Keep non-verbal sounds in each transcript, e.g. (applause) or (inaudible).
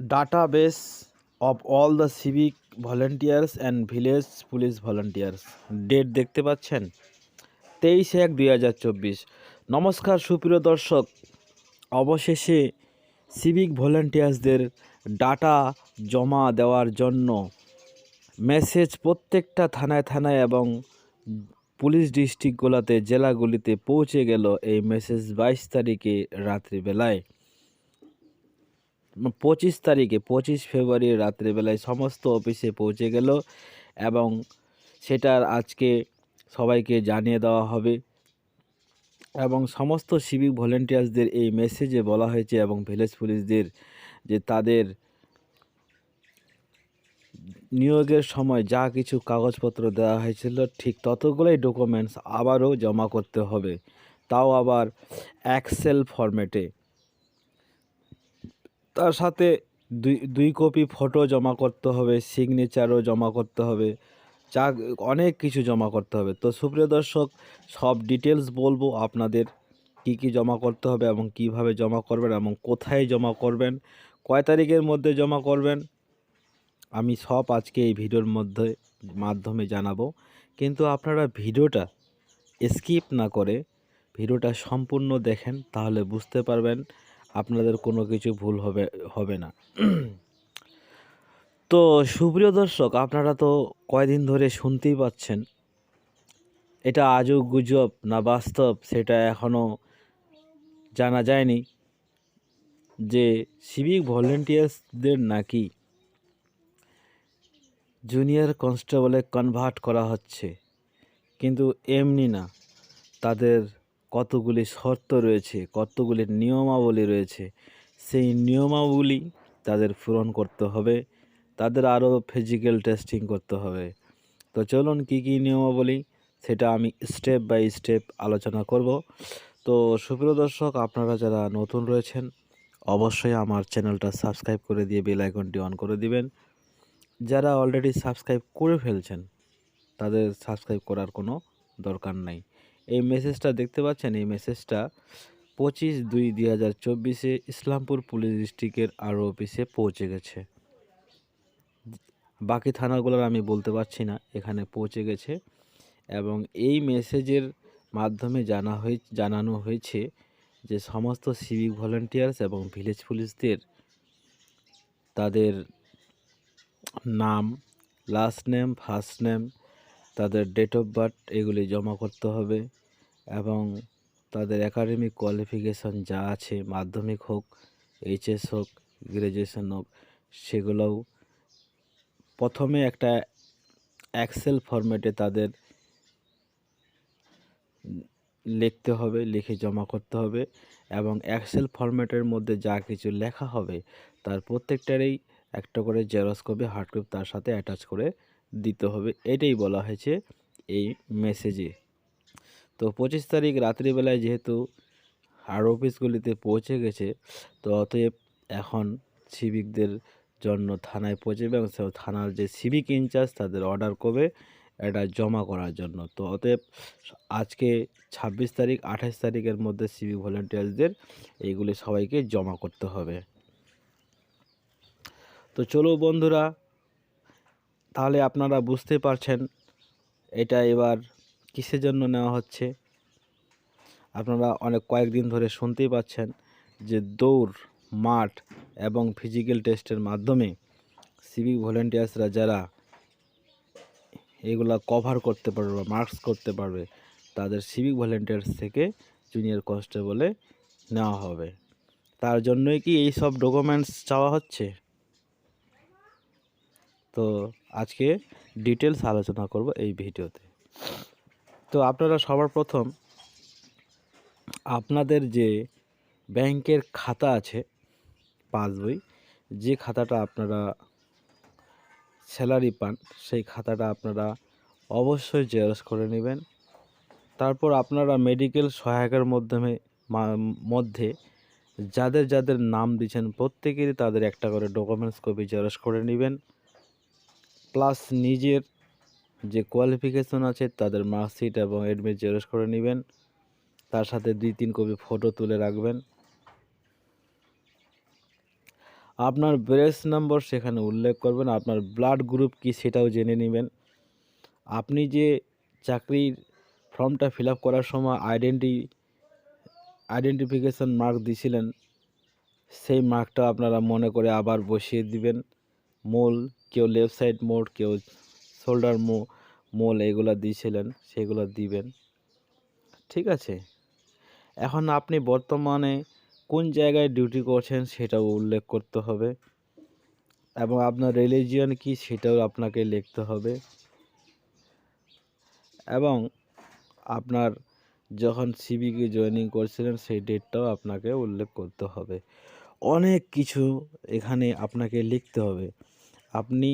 database of all the civic volunteers and village police volunteers date দেখতে পাচ্ছেন? তেইশে এক দুই হাজার চব্বিশ। নমস্কার, সুপ্রিয় দর্শক। অবশেষে সিভিক ভলেন্টিয়ার্সদের ডাটা জমা দেওয়ার জন্য মেসেজ প্রত্যেকটা থানায় থানায় এবং পুলিশ ডিস্ট্রিক্টগুলোতে জেলাগুলিতে পৌঁছে গেল এই মেসেজ বাইশ তারিখে রাত্রিবেলায়। পঁচিশ তারিখে, পঁচিশ ফেব্রুয়ারি রাত্রিবেলায় সমস্ত অফিসে পৌঁছে গেল এবং সেটার আজকে সবাইকে জানিয়ে দেওয়া হবে এবং সমস্ত সিভিক ভলেন্টিয়ার্সদের এই মেসেজে বলা হয়েছে এবং ভিলেজ পুলিশদের যে তাদের নিয়োগের সময় যা কিছু কাগজপত্র দেওয়া হয়েছিল, ঠিক ততগুলোই ডকুমেন্টস আবারও জমা করতে হবে। তাও আবার এক্সেল ফরম্যাটে তার সাথে দুই দুই কপি ফটো জমা করতে হবে সিগনেচারও জমা করতে হবে যা অনেক কিছু জমা করতে হবে। তো সুপ্রিয় দর্শক, সব ডিটেলস বলব আপনাদের কি কি জমা করতে হবে এবং কীভাবে জমা করবেন এবং কোথায় জমা করবেন, কয় তারিখের মধ্যে জমা করবেন, আমি সব আজকে এই ভিডিওর মধ্যে, মাধ্যমে জানাব। কিন্তু আপনারা ভিডিওটা স্কিপ না করে, ভিডিওটা সম্পূর্ণ দেখেন, তাহলে বুঝতে পারবেন আপনাদের কোনো কিছু ভুল হবে হবে না। (clears throat) তো সুপ্রিয় দর্শক, আপনারা তো কয়দিন ধরে শুনতেই পাচ্ছেন, এটা আজও গুজব না বাস্তব সেটা এখনও জানা যায়নি যে সিভিক ভলেন্টিয়ার্সদের নাকি জুনিয়র কনস্টেবলে কনভার্ট করা হচ্ছে। কিন্তু এমনি না, তাদের কতগুলি শর্ত রয়েছে, কতগুলি নিয়মাবলী রয়েছে, সেই নিয়মাবলী তাদের পূরণ করতে হবে, তাদের আরও ফিজিক্যাল টেস্টিং করতে হবে। তো চলুন কী কী নিয়মাবলী, সেটা আমি স্টেপ বাই স্টেপ আলোচনা করব। তো সুপ্রিয় দর্শক, আপনারা যারা নতুন রয়েছেন, অবশ্যই আমার চ্যানেলটা সাবস্ক্রাইব করে দিয়ে বেল আইকনটি অন করে দিবেন। যারা অলরেডি সাবস্ক্রাইব করে ফেলছেন, তাদের সাবস্ক্রাইব করার কোনো দরকার নাই। এই মেসেজটা দেখতে পাচ্ছেন? এই মেসেজটা পঁচিশ দুই দুই হাজার চব্বিশে ইসলামপুর পুলিশ ডিস্ট্রিক্টের আরও অফিসে পৌঁছে গেছে। বাকি থানাগুলোর আমি বলতে পারছি না, এখানে পৌঁছে গেছে এবং এই মেসেজের মাধ্যমে জানা হয়ে, জানানো হয়েছে যে সমস্ত সিভিক ভলেন্টিয়ার্স এবং ভিলেজ পুলিশদের তাদের নাম লাস্ট নেম ফার্স্ট নেম তাদের ডেট অফ বার্থ এগুলি জমা করতে হবে এবং তাদের একাডেমিক কোয়ালিফিকেশন যা আছে, মাধ্যমিক হোক এইচএস হোক গ্র্যাজুয়েশন হোক, সেগুলোও প্রথমে একটা অ্যাক্সেল ফরম্যাটে তাদের লিখতে হবে, লিখে জমা করতে হবে এবং অ্যাক্সেল ফরম্যাটের মধ্যে যা কিছু লেখা হবে, তার প্রত্যেকটারই একটা করে জেরক্স কপি হার্ড কপি তার সাথে অ্যাটাচ করে দিতে হবে, এটাই বলা হয়েছে এই মেসেজে তো পঁচিশ তারিখ রাত্রিবেলায় যেহেতু আর অফিসগুলিতে পৌঁছে গেছে, তো অতএব এখন সিভিকদের জন্য থানায় পৌঁছবে এবং থানার যে সিভিক ইনচার্জ তাদের অর্ডার করবে এটা জমা করার জন্য। তো অতএব আজকে ছাব্বিশ তারিখ, আঠাশ তারিখের মধ্যে সিভিক ভলেন্টিয়ার্সদের এইগুলি সবাইকে জমা করতে হবে। তো চলো বন্ধুরা তাহলে আপনারা বুঝতে পারছেন এটা এবার কিসের জন্য নেওয়া হচ্ছে। আপনারা অনেক কয়েকদিন ধরে শুনতেই পাচ্ছেন যে দৌড়, মাঠ এবং ফিজিক্যাল টেস্টের মাধ্যমে সিভিক ভলেন্টিয়ার্সরা যারা এগুলা কভার করতে পারবে বা মার্কস করতে পারবে, তাদের সিভিক ভলেন্টিয়ার্স থেকে জুনিয়র কনস্টেবলে নেওয়া হবে। তার জন্যই কি এই সব ডকুমেন্টস চাওয়া হচ্ছে? তো আজকে ডিটেলস আলোচনা করব এই ভিডিওতে। তো আপনারা সবার প্রথম আপনাদের যে ব্যাংকের খাতা আছে, পাসবই, যে খাতাটা আপনারা স্যালারি পান, সেই খাতাটা আপনারা অবশ্যই জেরক্স করে নেবেন। তারপর আপনারা মেডিকেল সহায়কের মাধ্যমে মধ্যে যাদের যাদের নাম দিচ্ছেন প্রত্যেকেরই তাদের একটা করে ডকুমেন্টস কপি জেরক্স করে নেবেন। প্লাস নিজের যে কোয়ালিফিকেশন আছে, তাদের মার্কশিট এবং অ্যাডমিট জেরক্স করে নেবেন। তার সাথে দুই তিন কপি ফটো তুলে রাখবেন। আপনার ব্রেস নম্বর সেখানে উল্লেখ করবেন। আপনার ব্লাড গ্রুপ কি সেটাও জেনে নেবেন। আপনি যে চাকরির ফর্মটা ফিল করার সময় আইডেন্টি আইডেন্টিফিকেশন মার্ক দিয়েছিলেন সেই মার্কটা আপনারা মনে করে আবার বসিয়ে দিবেন। মোল, কেউ লেফট সাইড মোড কেউ শোল্ডার মো মোল এগুলো দিয়েছিলেন, সেগুলো দিবেন। ঠিক আছে? এখন আপনি বর্তমানে কোন জায়গায় ডিউটি করছেন সেটাও উল্লেখ করতে হবে এবং আপনার রিলিজিয়ন কি সেটাও আপনাকে লিখতে হবে। এবং আপনার যখন সিবিকে জয়েনিং করছিলেন সেই ডেটটাও আপনাকে উল্লেখ করতে হবে। অনেক কিছু এখানে আপনাকে লিখতে হবে। আপনি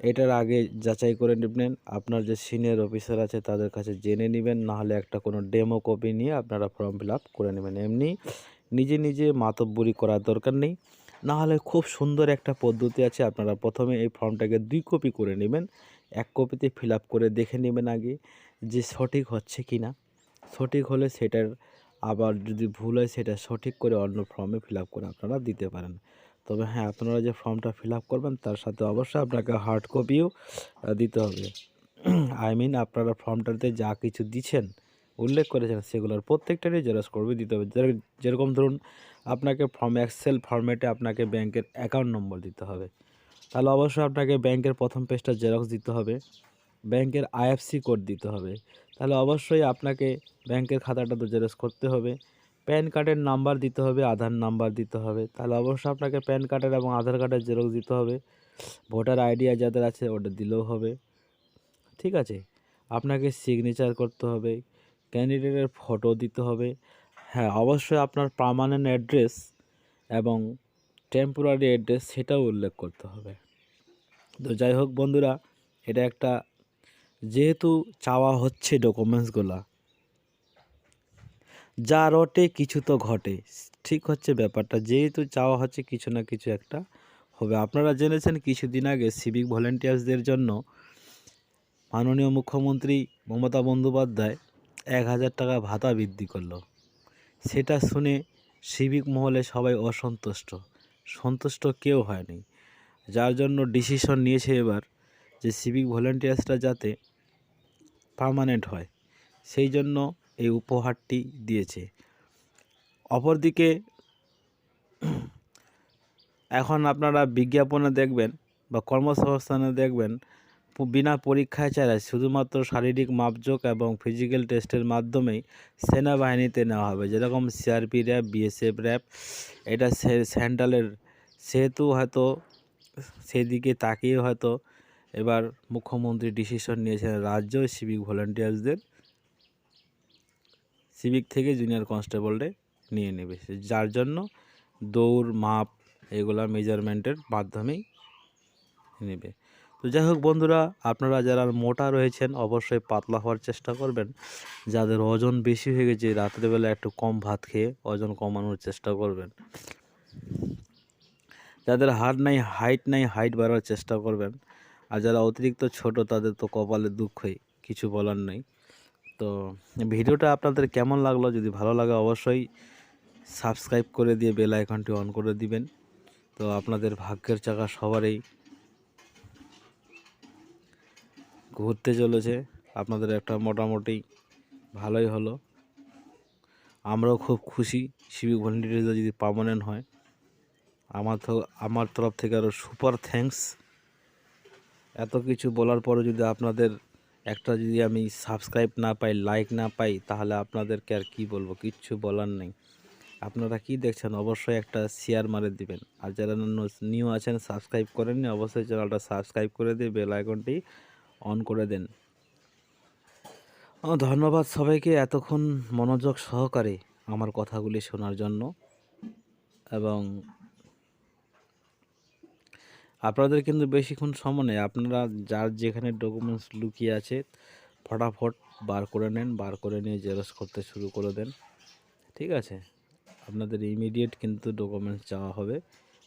এটার আগে যাচাই করে নেবেন। আপনার যে সিনিয়র অফিসার আছে, তাদের কাছে জেনে নেবেন। নাহলে একটা কোনো ডেমো কপি নিয়ে আপনারা ফর্ম ফিল করে নেবেন। এমনি নিজে নিজে মাতব্বরি করার দরকার নেই। নাহলে খুব সুন্দর একটা পদ্ধতি আছে। আপনারা প্রথমে এই ফর্মটাকে দুই কপি করে নেবেন। এক কপিতে ফিল করে দেখে নেবেন আগে যে সঠিক হচ্ছে কি না সঠিক হলে সেটার আবার যদি ভুল হয়, সেটা সঠিক করে অন্য ফর্মে ফিল করে আপনারা দিতে পারেন। তবে হ্যাঁ আপনারা যে ফর্মটা ফিল আপ করবেন, তার সাথে অবশ্যই আপনাকে হার্ড কপিও দিতে হবে। (clears throat) আই মিন আপনারা ফর্মটাতে যা কিছু দিচ্ছেন, উল্লেখ করেছেন, সেগুলোর প্রত্যেকটারই জেরক্স করবে দিতে হবে। যের- যেরকম ধরুন, আপনাকে ফর্ম এক্সেল ফর্মেটে আপনাকে ব্যাংকের অ্যাকাউন্ট নম্বর দিতে হবে। তাহলে অবশ্যই আপনাকে ব্যাংকের প্রথম পেজটা জেরক্স দিতে হবে, ব্যাংকের আইএফসি কোড দিতে হবে। তাহলে অবশ্যই আপনাকে ব্যাংকের খাতাটা তো জেরক্স করতে হবে। প্যান কার্ডের নাম্বার দিতে হবে, আধার নাম্বার দিতে হবে। তাহলে অবশ্যই আপনাকে প্যান কার্ডের এবং আধার কার্ডের জেরক্স দিতে হবে। ভোটার আইডিয়া যাদের আছে ওটা দিলেও হবে। ঠিক আছে? আপনাকে সিগনেচার করতে হবে ক্যান্ডিডেটের ফটো দিতে হবে। হ্যাঁ অবশ্যই আপনার পার্মানেন্ট অ্যাড্রেস এবং টেম্পোরারি অ্যাড্রেস সেটাও উল্লেখ করতে হবে। তো যাই হোক বন্ধুরা, এটা একটা, যেহেতু চাওয়া হচ্ছে ডকুমেন্টসগুলা যা রটে কিছু তো ঘটে। ঠিক হচ্ছে ব্যাপারটা, যেহেতু চাওয়া হচ্ছে কিছু না কিছু একটা হবে। আপনারা জেনেছেন কিছুদিন আগে সিভিক ভলেন্টিয়ার্সদের জন্য মাননীয় মুখ্যমন্ত্রী মমতা বন্দ্যোপাধ্যায় এক হাজার টাকা ভাতা বৃদ্ধি করল। সেটা শুনে সিভিক মহলে সবাই অসন্তুষ্ট। সন্তুষ্ট কেউ হয়নি। যার জন্য ডিসিশন নিয়েছে এবার যে সিভিক ভলেন্টিয়ার্সরা যাতে পার্মানেন্ট হয়। সেই জন্য এই উপহারটি দিয়েছে। অপরদিকে, এখন আপনারা বিজ্ঞাপনে দেখবেন বা কর্মসংস্থানে দেখবেন, বিনা পরীক্ষায় ছাড়া শুধুমাত্র শারীরিক মাপজোক এবং ফিজিক্যাল টেস্টের মাধ্যমেই সেনাবাহিনীতে নেওয়া হবে। যেরকম সিআরপি র্যাব বিএসএফ র্যাব এটা সেন্ট্রালের, সেহেতু হয়তো সেদিকে তাকিয়ে হয়তো এবার মুখ্যমন্ত্রী ডিসিশন নিয়েছেন রাজ্য সিভিক ভলেন্টিয়ার্সদের সিভিক থেকে জুনিয়র কনস্টেবলে নিয়ে নেবে। যার জন্য দৌড়, মাপ এগুলা মেজারমেন্টের মাধ্যমেই নেবে। তো যাই হোক বন্ধুরা, আপনারা যারা মোটা রয়েছেন অবশ্যই পাতলা হওয়ার চেষ্টা করবেন। যাদের ওজন বেশি হয়ে গেছে রাত্রেবেলা একটু কম ভাত খেয়ে ওজন কমানোর চেষ্টা করবেন। যাদের হাড় নাই হাইট নাই হাইট বাড়ার চেষ্টা করবেন। আর যারা অতিরিক্ত ছোট, তাদের তো কপালে দুঃখই, কিছু বলার নেই। তো ভিডিওটা আপনাদের কেমন লাগল? যদি ভালো লাগে অবশ্যই সাবস্ক্রাইব করে দিয়ে বেল আইকনটি অন করে দিবেন। তো আপনাদের ভাগ্যের চাকা সবারই ঘুরতে চলেছে। আপনাদের একটা মোটামুটি ভালোই হলো। আমরাও খুব খুশি। সিভিক ভলেন্টিয়ার্সরা যদি পার্মানেন্ট হয়। আমার তো, আমার তরফ থেকে আরও সুপার থ্যাঙ্কস এত কিছু বলার পরে যদি আপনাদের একটা যদি আমি সাবস্ক্রাইব না পাই লাইক না পাই, তাহলে আপনাদেরকে আর কি বলব? কিচ্ছু বলার নেই। আপনারা কি দেখছেন? অবশ্যই একটা শেয়ার মারে দিবেন। আর যারা নিউ আছেন সাবস্ক্রাইব করেননি, অবশ্যই চ্যানেলটা সাবস্ক্রাইব করে দিয়ে বেল আইকনটি অন করে দেন। ধন্যবাদ সবাইকে এতক্ষণ মনোযোগ সহকারে আমার কথাগুলি শোনার জন্য এবং আপনাদের কিন্তু বেশিক্ষণ সময় নেই। আপনারা যার যেখানে ডকুমেন্টস লুকিয়ে আছে, ফটাফট বার করে নেন, বার করে নিয়ে জেরক্স করতে শুরু করে দেন। ঠিক আছে? আপনাদের ইমিডিয়েট কিন্তু ডকুমেন্টস চাওয়া হবে।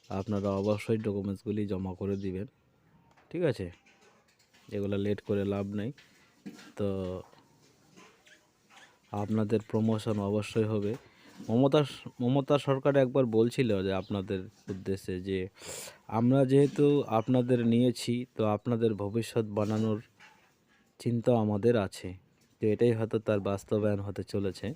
আপনারা অবশ্যই ডকুমেন্টসগুলি জমা করে দিবেন। ঠিক আছে? এগুলো লেট করে লাভ নেই। তো আপনাদের প্রমোশন অবশ্যই হবে। মমতা মমতা সরকার একবার বলছিল যে আপনাদের উদ্দেশ্যে যে আমরা যেহেতু আপনাদের নিয়েছি, তো আপনাদের ভবিষ্যৎ বানানোর চিন্তা আমাদের আছে। তো এটাই হয়তো তার বাস্তবায়ন হতে চলেছে।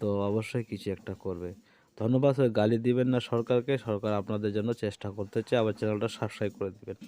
তো অবশ্যই কিছু একটা করবে। ধন্যবাদ গালি দিবেন না সরকারকে। সরকার আপনাদের জন্য চেষ্টা করতেছে। আবার চ্যানেলটা সাবস্ক্রাইব করে দিবেন।